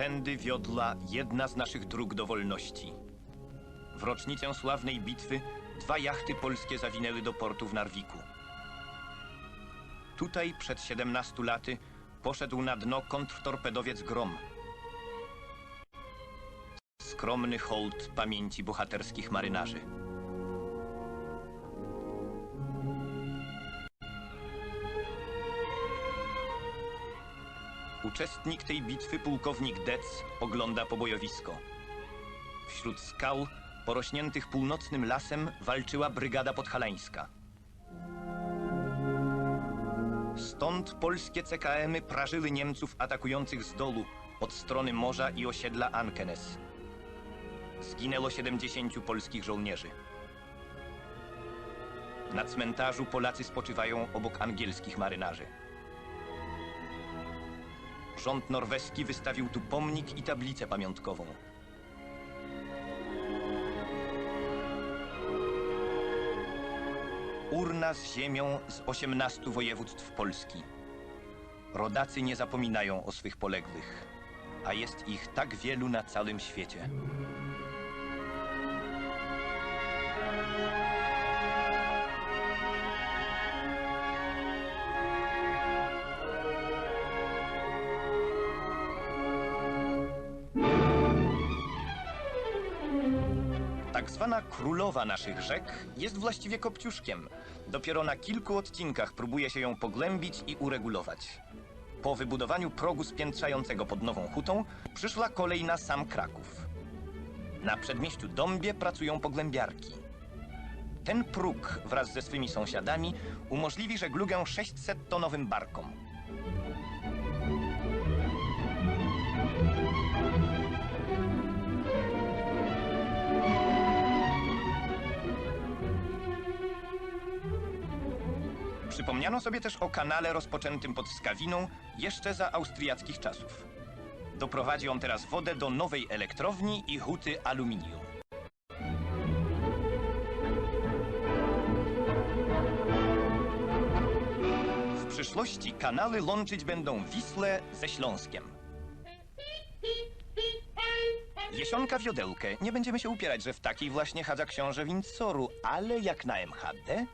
Tędy wiodła jedna z naszych dróg do wolności. W rocznicę sławnej bitwy dwa jachty polskie zawinęły do portu w Narwiku. Tutaj przed 17 laty poszedł na dno kontrtorpedowiec Grom. Skromny hołd pamięci bohaterskich marynarzy. Uczestnik tej bitwy, pułkownik Dec, ogląda pobojowisko. Wśród skał, porośniętych północnym lasem, walczyła brygada podhalańska. Stąd polskie CKM-y prażyły Niemców atakujących z dolu, od strony morza i osiedla Ankenes. Zginęło 70 polskich żołnierzy. Na cmentarzu Polacy spoczywają obok angielskich marynarzy. Rząd norweski wystawił tu pomnik i tablicę pamiątkową. Urna z ziemią z 18 województw Polski. Rodacy nie zapominają o swych poległych, a jest ich tak wielu na całym świecie. Zwana królowa naszych rzek jest właściwie kopciuszkiem. Dopiero na kilku odcinkach próbuje się ją pogłębić i uregulować. Po wybudowaniu progu spiętrzającego pod Nową Hutą przyszła kolej na sam Kraków. Na przedmieściu Dąbie pracują pogłębiarki. Ten próg wraz ze swymi sąsiadami umożliwi żeglugę 600-tonowym barkom. Przypomniano sobie też o kanale rozpoczętym pod Skawiną jeszcze za austriackich czasów. Doprowadzi on teraz wodę do nowej elektrowni i huty aluminium. W przyszłości kanały łączyć będą Wisłę ze Śląskiem. Jesionka Wiodełkę. Nie będziemy się upierać, że w takiej właśnie chadza książę Windsoru, ale jak na MHD?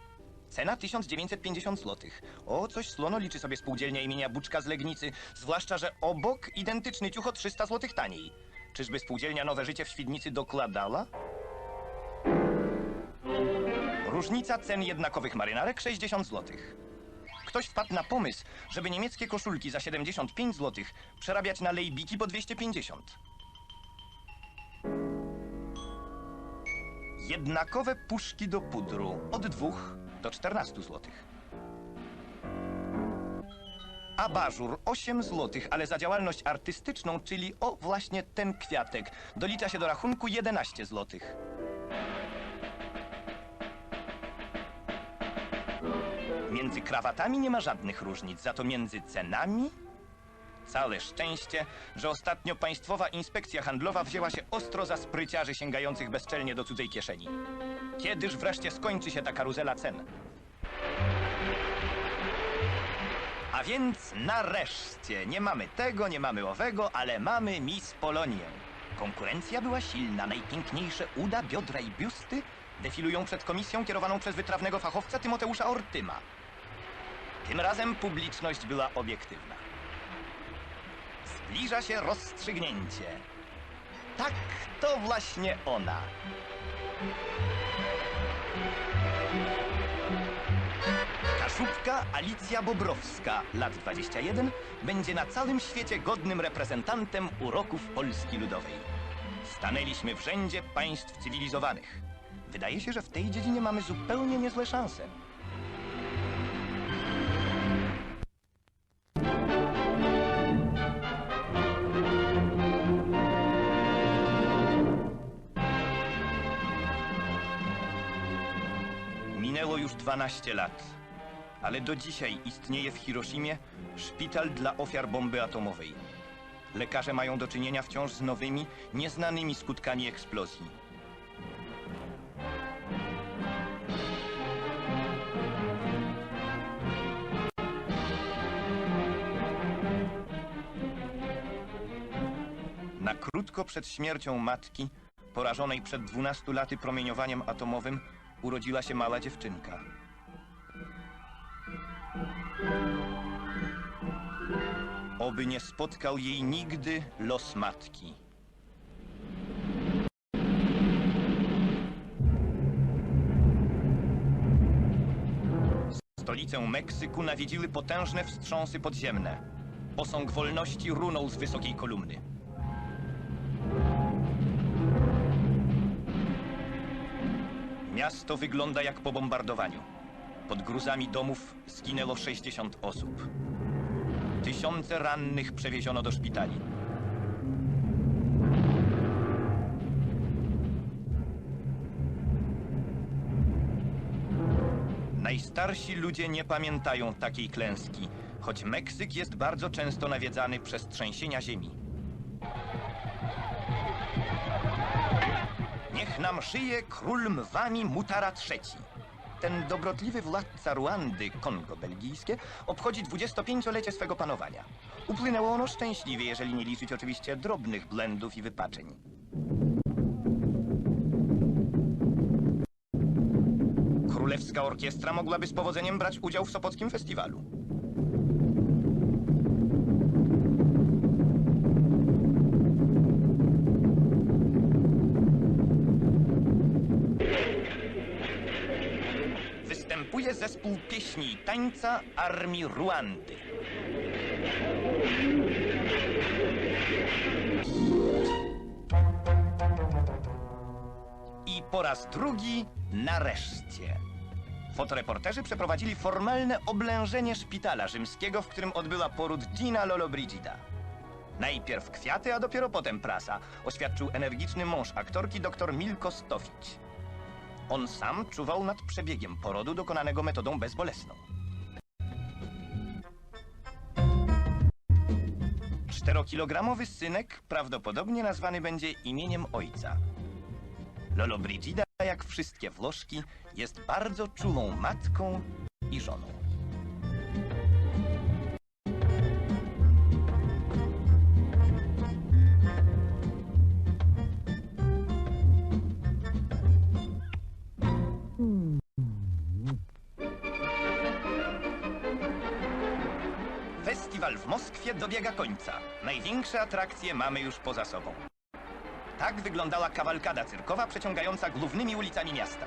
Cena 1950 zł. O, coś słono liczy sobie spółdzielnia imienia Buczka z Legnicy, zwłaszcza, że obok identyczny ciuch o 300 zł taniej. Czyżby spółdzielnia Nowe Życie w Świdnicy dokładała? Różnica cen jednakowych marynarek 60 zł. Ktoś wpadł na pomysł, żeby niemieckie koszulki za 75 zł przerabiać na lejbiki po 250. Jednakowe puszki do pudru od 2 do 14 zł. Abażur 8 zł, ale za działalność artystyczną, czyli o właśnie ten kwiatek, dolicza się do rachunku 11 zł. Między krawatami nie ma żadnych różnic, za to między cenami Całe szczęście, że ostatnio Państwowa Inspekcja Handlowa wzięła się ostro za spryciarzy sięgających bezczelnie do cudzej kieszeni. Kiedyż wreszcie skończy się ta karuzela cen? A więc nareszcie nie mamy tego, nie mamy owego, ale mamy Miss Polonię. Konkurencja była silna, najpiękniejsze uda, biodra i biusty defilują przed komisją kierowaną przez wytrawnego fachowca Tymoteusza Ortyma. Tym razem publiczność była obiektywna. Zbliża się rozstrzygnięcie. Tak, to właśnie ona. Kaszubka Alicja Bobrowska, lat 21, będzie na całym świecie godnym reprezentantem uroków Polski Ludowej. Stanęliśmy w rzędzie państw cywilizowanych. Wydaje się, że w tej dziedzinie mamy zupełnie niezłe szanse. Minęło już 12 lat, ale do dzisiaj istnieje w Hiroshimie szpital dla ofiar bomby atomowej. Lekarze mają do czynienia wciąż z nowymi, nieznanymi skutkami eksplozji. Na krótko przed śmiercią matki, porażonej przed 12 laty promieniowaniem atomowym, urodziła się mała dziewczynka. Oby nie spotkał jej nigdy los matki. Stolicę Meksyku nawiedziły potężne wstrząsy podziemne. Posąg wolności runął z wysokiej kolumny. Miasto wygląda jak po bombardowaniu. Pod gruzami domów zginęło 60 osób. Tysiące rannych przewieziono do szpitali. Najstarsi ludzie nie pamiętają takiej klęski, choć Meksyk jest bardzo często nawiedzany przez trzęsienia ziemi. Niech nam szyje król Mwami Mutara III. Ten dobrotliwy władca Ruandy, Kongo belgijskie, obchodzi 25-lecie swego panowania. Upłynęło ono szczęśliwie, jeżeli nie liczyć oczywiście drobnych błędów i wypaczeń. Królewska orkiestra mogłaby z powodzeniem brać udział w Sopockim Festiwalu. Zespół pieśni i tańca Armii Ruandy. I po raz drugi nareszcie. Fotoreporterzy przeprowadzili formalne oblężenie szpitala rzymskiego, w którym odbyła poród Gina Lollobrigida. Najpierw kwiaty, a dopiero potem prasa, oświadczył energiczny mąż aktorki dr Milko Stofić. On sam czuwał nad przebiegiem porodu dokonanego metodą bezbolesną. Czterokilogramowy synek prawdopodobnie nazwany będzie imieniem ojca. Lollobrigida, jak wszystkie Włoszki, jest bardzo czułą matką i żoną. Festiwal w Moskwie dobiega końca. Największe atrakcje mamy już poza sobą. Tak wyglądała kawalkada cyrkowa przeciągająca głównymi ulicami miasta.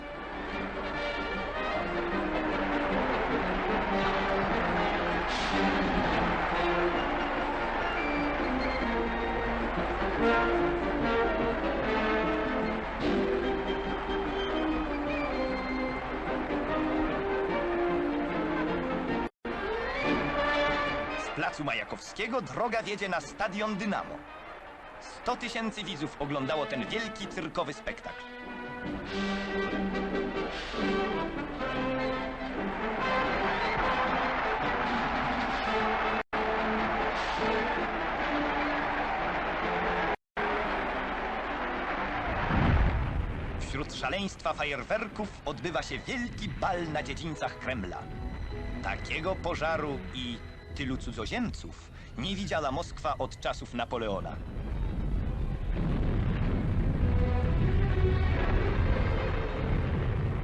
Placu Majakowskiego droga wiedzie na stadion Dynamo. 100 tysięcy widzów oglądało ten wielki cyrkowy spektakl. Wśród szaleństwa fajerwerków odbywa się wielki bal na dziedzińcach Kremla. Takiego pożaru i tylu cudzoziemców nie widziała Moskwa od czasów Napoleona.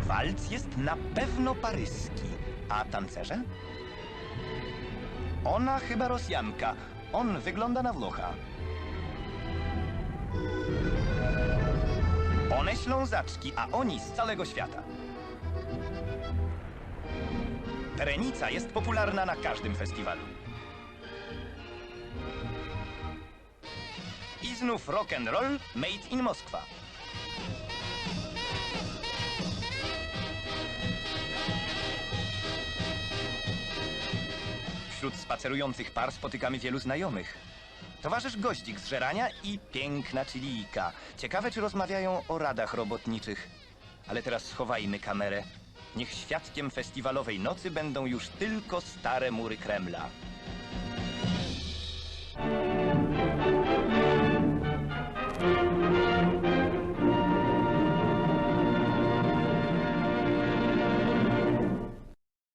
Walc jest na pewno paryski, a tancerze? Ona chyba Rosjanka, on wygląda na Włocha. One ślązaczki, a oni z całego świata. Terenica jest popularna na każdym festiwalu. I znów rock and roll made in Moskwa. Wśród spacerujących par spotykamy wielu znajomych. Towarzysz goździk z żerania i piękna chilijka. Ciekawe, czy rozmawiają o radach robotniczych. Ale teraz schowajmy kamerę Niech świadkiem festiwalowej nocy będą już tylko stare mury Kremla.